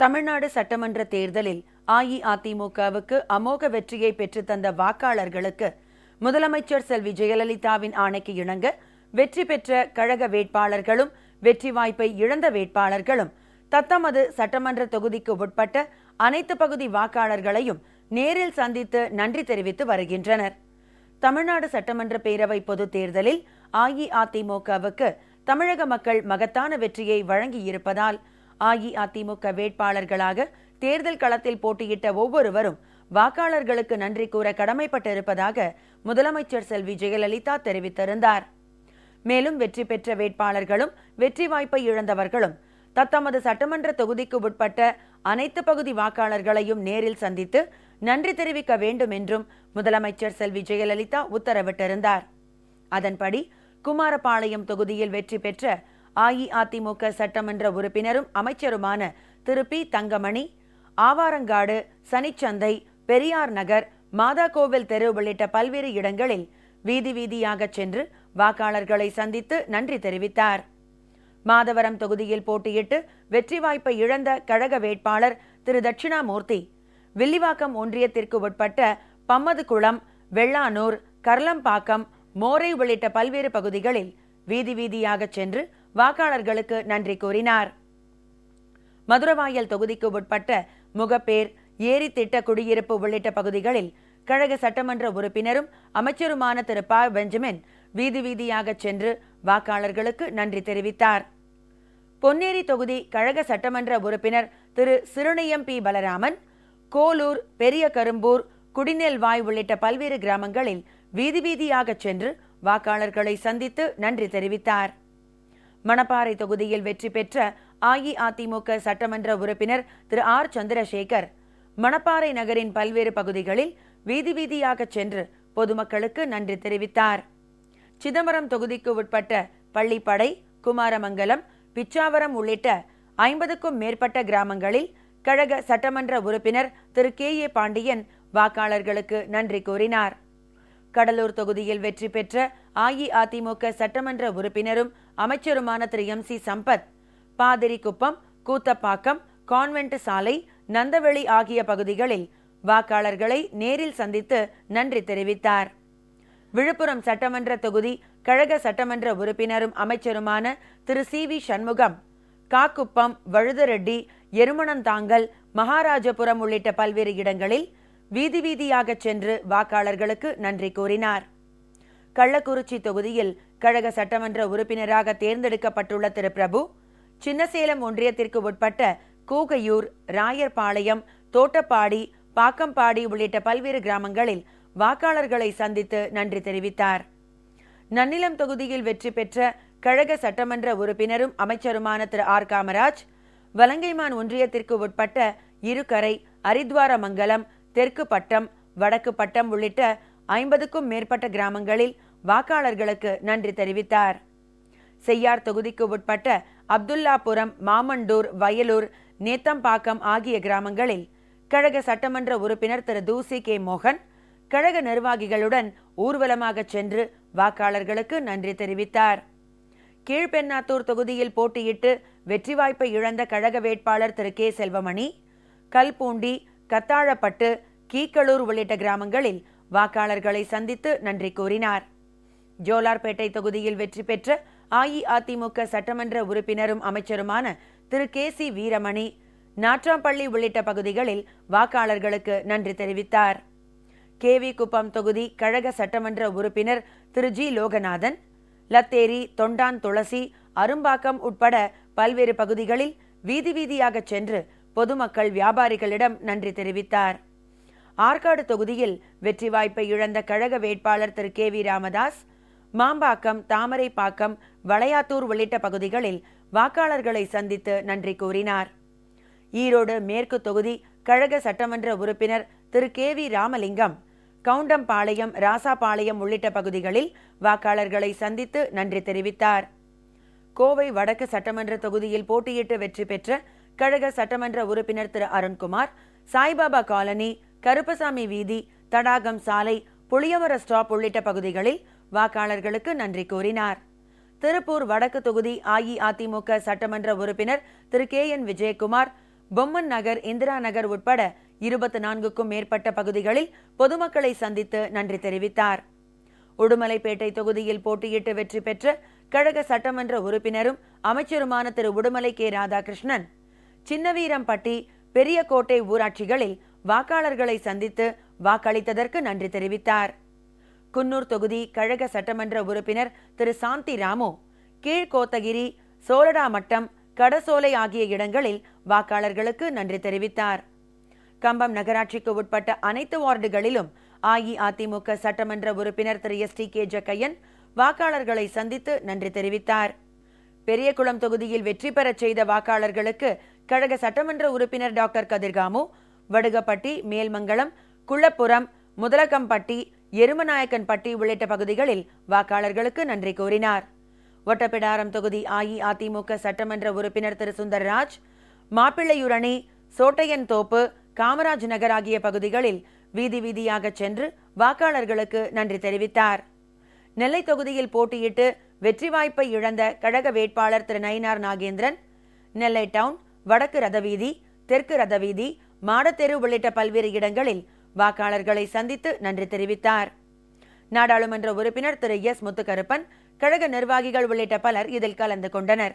தமிழ்நாடு சட்டமன்ற தேர்தலில் அஇஅதிமுகவுக்கு அமோக வெற்றியை பெற்றுத்தந்த வாக்காளர்களுக்கு முதலமைச்சர் செல்வி ஜெயலலிதாவின் ஆணைக்கு இணங்க வெற்றி பெற்ற கழக வேட்பாளர்களும் வெற்றி வாய்ப்பை இழந்த வேட்பாளர்களும் தத்தமது சட்டமன்ற தொகுதிக்கு உட்பட்ட அனைத்து பகுதி வாக்காளர்களையும் நேரில் சந்தித்து நன்றி தெரிவித்து வருகின்றனர். தமிழ்நாடு சட்டமன்ற பேரவை பொதுத் தேர்தலில் அஇஅதிமுகவுக்கு தமிழக மக்கள் மகத்தான வெற்றியை வழங்கியிருப்பதால் அஇஅதிமுக வேட்பாளர்களாக தேர்தல் களத்தில் போட்டியிட்ட ஒவ்வொருவரும் வாக்காளர்களுக்கு நன்றி கூற கடமைப்பட்டிருப்பதாக முதலமைச்சர் செல்வி ஜெயலலிதா தெரிவித்திருந்தார். மேலும் வெற்றி பெற்ற வேட்பாளர்களும் வெற்றி வாய்ப்பை இழந்தவர்களும் தத்தமது சட்டமன்ற தொகுதிக்கு உட்பட்ட அனைத்து பகுதி வாக்காளர்களையும் நேரில் சந்தித்து நன்றி தெரிவிக்க வேண்டும் என்றும் முதலமைச்சர் செல்வி ஜெயலலிதா உத்தரவிட்டிருந்தார். அதன்படி குமாரபாளையம் தொகுதியில் வெற்றி பெற்ற அஇஅதிமுக சட்டமன்ற உறுப்பினரும் அமைச்சருமான திரு. பி. தங்கமணி ஆவாரங்காடு சனிச்சந்தை பெரியார் நகர் மாதா கோவில் தெரு உள்ளிட்ட பல்வேறு இடங்களில் வீதி வீதியாக சென்று வாக்காளர்களை சந்தித்து நன்றி தெரிவித்தார். மாதவரம் தொகுதியில் போட்டியிட்டு வெற்றி வாய்ப்பை இழந்த கழக வேட்பாளர் திரு. தட்சிணாமூர்த்தி வில்லிவாக்கம் ஒன்றியத்திற்கு உட்பட்ட பம்மதுகுளம் வெள்ளானூர் கர்லம்பாக்கம் மோரை உள்ளிட்ட பல்வேறு பகுதிகளில் வீதி வீதியாக சென்று வாக்காளர்களுக்கு நன்றி கூறினார். மதுரவாயல் தொகுதிக்கு உட்பட்ட முகப்பேர் ஏரி திட்ட குடியிருப்பு உள்ளிட்ட பகுதிகளில் கழக சட்டமன்ற உறுப்பினரும் அமைச்சருமான திரு. ப. பெஞ்சமின் வீதி வீதியாக சென்று வாக்காளர்களுக்கு நன்றி தெரிவித்தார். பொன்னேரி தொகுதி கழக சட்டமன்ற உறுப்பினர் திரு. சிறுனியம் பி. பலராமன் கோலூர் பெரிய கரும்பூர் குடிநெல்வாய் உள்ளிட்ட பல்வேறு கிராமங்களில் வீதி வீதியாக சென்று வாக்காளர்களை சந்தித்து நன்றி தெரிவித்தார். மணப்பாறை தொகுதியில் வெற்றி பெற்ற அஇஅதிமுக சட்டமன்ற உறுப்பினர் திரு ஆர். சந்திரசேகர். மணப்பாறை நகரின் பல்வேறு பகுதிகளில் வீதி வீதியாக சென்று பொதுமக்களுக்கு நன்றி தெரிவித்தார். சிதம்பரம் தொகுதிக்கு உட்பட்ட பள்ளிப்படை குமாரமங்கலம் பிச்சாவரம் உள்ளிட்ட ஐம்பதுக்கும் மேற்பட்ட கிராமங்களில் கழக சட்டமன்ற உறுப்பினர் திரு கே ஏ பாண்டியன் வாக்காளர்களுக்கு நன்றி கூறினார். கடலூர் தொகுதியில் வெற்றி பெற்ற அஇஅதிமுக சட்டமன்ற உறுப்பினரும் அமைச்சருமான Thiru. M. C. Sampath Pathirikuppam Koothapakkam convent சாலை நந்தவெளி ஆகிய பகுதிகளில் வாக்காளர்களை நேரில் சந்தித்து நன்றி தெரிவித்தார். விழுப்புரம் சட்டமன்ற தொகுதி கழக சட்டமன்ற உறுப்பினரும் அமைச்சருமான திரு. சி. வி. சண்முகம் காக்குப்பம் வழுதரெட்டி எருமணந்தாங்கல் மகாராஜபுரம் உள்ளிட்ட பல்வேறு இடங்களில் வீதி வீதியாக சென்று வாக்காளர்களுக்கு நன்றி கூறினார். கள்ளக்குறிச்சி தொகுதியில் கழக சட்டமன்ற உறுப்பினராக தேர்ந்தெடுக்கப்பட்டுள்ள திரு. பிரபு சின்னசேலம் ஒன்றியத்திற்கு உட்பட்ட கூகையூர் ராயர்பாளையம் தோட்டப்பாடி பாக்கம்பாடி உள்ளிட்ட பல்வேறு கிராமங்களில் வாக்காளர்களை சந்தித்து நன்றி தெரிவித்தார். நன்னிலம் தொகுதியில் வெற்றி பெற்ற கழக சட்டமன்ற உறுப்பினரும் அமைச்சருமான திரு. ஆர். காமராஜ் வலங்கைமான் ஒன்றியத்திற்கு உட்பட்ட இருகரை அரித்வாரமங்கலம் தெற்கு பட்டம் வடக்கு பட்டம் உள்ளிட்ட ஐம்பதுக்கும் மேற்பட்ட கிராமங்களில் வாக்காளர்களுக்கு நன்றி தெரிவித்தார். செய்யார் தொகுதிக்கு உட்பட்ட அப்துல்லாபுரம் மாமண்டூர் வயலூர் நேத்தம்பாக்கம் ஆகிய கிராமங்களில் கழக சட்டமன்ற உறுப்பினர் திரு. தூசி கே. மோகன் கழக நிர்வாகிகளுடன் ஊர்வலமாக சென்று வாக்காளர்களுக்கு நன்றி தெரிவித்தார். கீழ்பெண்ணாத்தூர் தொகுதியில் போட்டியிட்டு வெற்றி வாய்ப்பை இழந்த கழக வேட்பாளர் திரு. கே. செல்வமணி கல்பூண்டி கத்தாழப்பட்டு கீக்களூர் உள்ளிட்ட கிராமங்களில் வாக்காளர்களை சந்தித்து நன்றி கூறினார். ஜோலார்பேட்டை தொகுதியில் வெற்றி பெற்ற அஇஅதிமுக சட்டமன்ற உறுப்பினரும் அமைச்சருமான திரு. கே. சி. வீரமணி நாற்றாம்பள்ளி உள்ளிட்ட பகுதிகளில் வாக்காளர்களுக்கு நன்றி தெரிவித்தார். கேவி குப்பம் தொகுதி கழக சட்டமன்ற உறுப்பினர் திரு. ஜி. லோகநாதன் லத்தேரி தொண்டான் துளசி அரும்பாக்கம் உட்பட பல்வேறு பகுதிகளில் வீதி வீதியாக சென்று பொதுமக்கள் வியாபாரிகளிடம் நன்றி தெரிவித்தார். ஆற்காடு தொகுதியில் வெற்றி வாய்ப்பை இழந்த கழக வேட்பாளர் திரு. கே. வி. ராமதாஸ் மாம்பாக்கம் தாமரைப்பாக்கம் வளையாத்தூர் உள்ளிட்ட பகுதிகளில் வாக்காளர்களை சந்தித்து நன்றி கூறினார். ஈரோடு மேற்கு தொகுதி கழக சட்டமன்ற உறுப்பினர் திரு. கே. வி. ராமலிங்கம் கவுண்டம்பாளையம் ராசாபாளையம் உள்ளிட்ட பகுதிகளில் வாக்காளர்களை சந்தித்து நன்றி தெரிவித்தார். கோவை வடக்கு சட்டமன்ற தொகுதியில் போட்டியிட்டு வெற்றி பெற்ற கழக சட்டமன்ற உறுப்பினர் திரு அருண்குமார் சாய்பாபா காலனி கருப்பசாமி வீதி தடாகம் சாலை புளியமர ஸ்டாப் உள்ளிட்ட பகுதிகளில் வாக்காளர்களுக்கு நன்றி கூறினார். திருப்பூர் வடக்கு தொகுதி அஇஅதிமுக சட்டமன்ற உறுப்பினர் திரு கே என் விஜயகுமார் பொம்மன் நகர் இந்திரா நகர் உட்பட இருபத்தி நான்குக்கும் மேற்பட்ட பகுதிகளில் பொதுமக்களை சந்தித்து நன்றி தெரிவித்தார். உடுமலைப்பேட்டை தொகுதியில் போட்டியிட்டு வெற்றி பெற்ற கழக சட்டமன்ற உறுப்பினரும் அமைச்சருமான திரு உடுமலை கே. ராதாகிருஷ்ணன் சின்னவீரம்பட்டி பெரியகோட்டை ஊராட்சிகளில் வாக்காளர்களை சந்தித்து வாக்களித்ததற்கு நன்றி தெரிவித்தார். குன்னூர் தொகுதி கழக சட்டமன்ற உறுப்பினர் திரு. சாந்தி ராமு கீழ்கோத்தகிரி சோலடா மட்டம் கடசோலை ஆகிய இடங்களில் வாக்காளர்களுக்கு நன்றி தெரிவித்தார். கம்பம் நகராட்சிக்கு உட்பட்ட அனைத்து வார்டுகளிலும் அஇஅதிமுக சட்டமன்ற உறுப்பினர் Thiru. S. D. K. Jakkaiyan வாக்காளர்களை சந்தித்து நன்றி தெரிவித்தார். பெரியகுளம் தொகுதியில் வெற்றி பெறச் செய்த வாக்காளர்களுக்கு கழக சட்டமன்ற உறுப்பினர் டாக்டர் கதிர்காமு வடுகப்பட்டி மேல்மங்கலம் குள்ளப்புறம் முதலகம்பட்டி எருமநாயக்கன்பட்டி உள்ளிட்ட பகுதிகளில் வாக்காளர்களுக்கு நன்றி கூறினார். ஒட்டப்பிடாரம் தொகுதி அஇஅதிமுக சட்டமன்ற உறுப்பினர் திரு. சுந்தர்ராஜ் மாப்பிள்ளையுரணி சோட்டையன் தோப்பு காமராஜ் நகர் ஆகிய பகுதிகளில் வீதி வீதியாக சென்று வாக்காளர்களுக்கு நன்றி தெரிவித்தார். நெல்லை தொகுதியில் போட்டியிட்டு வெற்றி வாய்ப்பை இழந்த கழக வேட்பாளர் திரு. நயினார் நாகேந்திரன் நெல்லை டவுன் வடக்கு ரதவீதி தெற்கு ரதவீதி மாடத்தெரு உள்ளிட்ட பல்வேறு இடங்களில் வாக்காளர்களை சந்தித்து நன்றி தெரிவித்தார். நாடாளுமன்ற உறுப்பினர் திரு எஸ் முத்துக்கருப்பன் கழக நிர்வாகிகள் உள்ளிட்ட பலர் இதில் கலந்து கொண்டனர்.